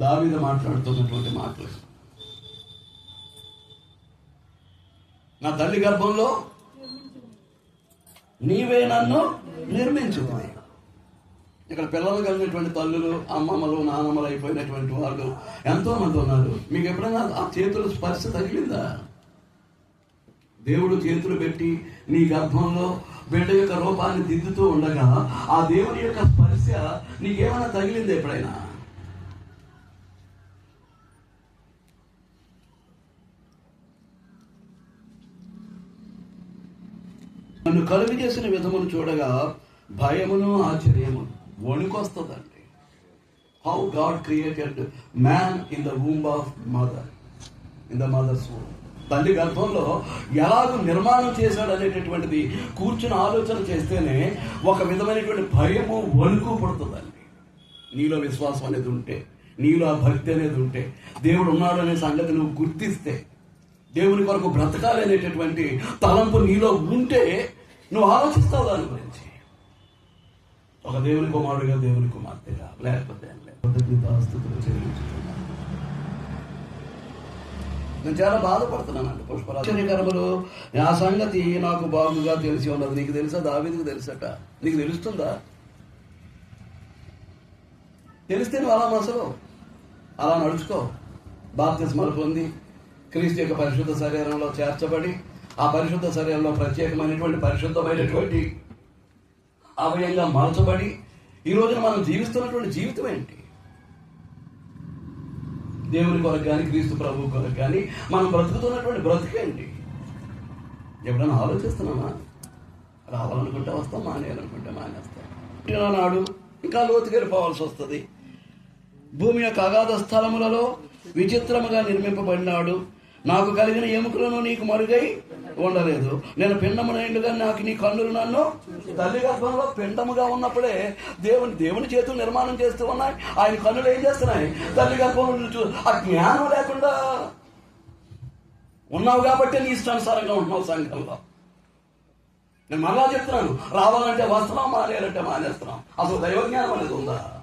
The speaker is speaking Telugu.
దావిద మాట్లాడుతున్నటువంటి మాటలు. నా తల్లి గర్భంలో నీవే నన్ను నిర్మించుకుని. ఇక్కడ పిల్లలు కలిగినటువంటి తల్లులు అమ్మమ్మలు నానమ్మలు అయిపోయినటువంటి వాళ్ళు ఎంతో మంది ఉన్నారు. మీకు ఎప్పుడైనా ఆ చేతుల స్పర్శ తగిలిందా? దేవుడు చేతులు పెట్టి నీ గర్భంలో బిడ్డ యొక్క రూపాన్ని దిద్దుతూ ఉండగా ఆ దేవుని యొక్క స్పర్శ నీకేమైనా తగిలింది ఎప్పుడైనా? నన్ను కలుగు చేసిన విధమును చూడగా భయమును ఆశ్చర్యమును వణుకొస్తుందండి. How God created man in the womb of mother in the mother's womb తల్లి గర్భంలో ఎలాగో నిర్మాణం చేశాడు అనేటటువంటిది కూర్చుని ఆలోచన చేస్తేనే ఒక విధమైనటువంటి భయము వణుకు పడుతుందండి. నీలో విశ్వాసం అనేది ఉంటే నీలో ఆ భక్తి అనేది ఉంటే దేవుడు ఉన్నాడు అనే సంగతి నువ్వు గుర్తిస్తే దేవుని కొరకు బ్రతకాలి అనేటటువంటి తలంపు నీలో ఉంటే నువ్వు ఆలోచిస్తావు దాని గురించి. ఒక దేవుని కుమారుడిగా దేవుని కుమార్తెగా లేకపోతే. కృతజ్ఞతాస్తుతులు చెల్లించుతున్నాను. నేను చాలా బాధపడుతున్నానండి పుష్పరాశ్చర్యకరములు ఆ సంగతి నాకు బాగుగా తెలిసి ఉన్నది. నీకు తెలుసా? దావీదికి తెలుసట. నీకు తెలుస్తుందా? తెలిస్తే నువ్వు అలా మసలు అలా నడుచుకో. బాప్తిస్మలు పొంది క్రీస్తు యొక్క పరిశుద్ధ శరీరంలో చేర్చబడి ఆ పరిశుద్ధ శరీరంలో ప్రత్యేకమైనటువంటి పరిశుద్ధమైనటువంటి అవయంగా మార్చబడి ఈ రోజున మనం జీవిస్తున్నటువంటి జీవితం ఏంటి? దేవుని కొరకు కానీ క్రీస్తు ప్రభు కొరకు కానీ మనం బ్రతుకుతున్నటువంటి బ్రతుకేంటి ఎప్పుడైనా ఆలోచిస్తున్నామా? రావాలనుకుంటే వస్తాం మానేయాలనుకుంటే మానేస్తాం. నాడు ఇంకా లోతుకి వస్తుంది. భూమి యొక్క అగాధ స్థలములలో విచిత్రముగా నిర్మింపబడినాడు. నాకు కలిగిన ఎముకలను నీకు మరుగై ఉండలేదు. నేను పిండమునైండుగా నాకు నీ కన్నులు నన్ను తల్లి గర్భంలో పిండముగా ఉన్నప్పుడే దేవుని దేవుని చేతులు నిర్మాణం చేస్తూ ఉన్నాయి. ఆయన కన్నులు ఏం చేస్తున్నాయి? తల్లి గర్భంలో చూ ఆ జ్ఞానం లేకుండా ఉన్నావు కాబట్టి నీ ఇష్టానుసారంగా ఉంటున్నావు సంఘంలో. నేను మరలా చెప్తున్నాను రావాలంటే వస్తున్నాం మానేయాలంటే మానేస్తున్నాం. అసలు దైవజ్ఞానం అనేది ఉందా?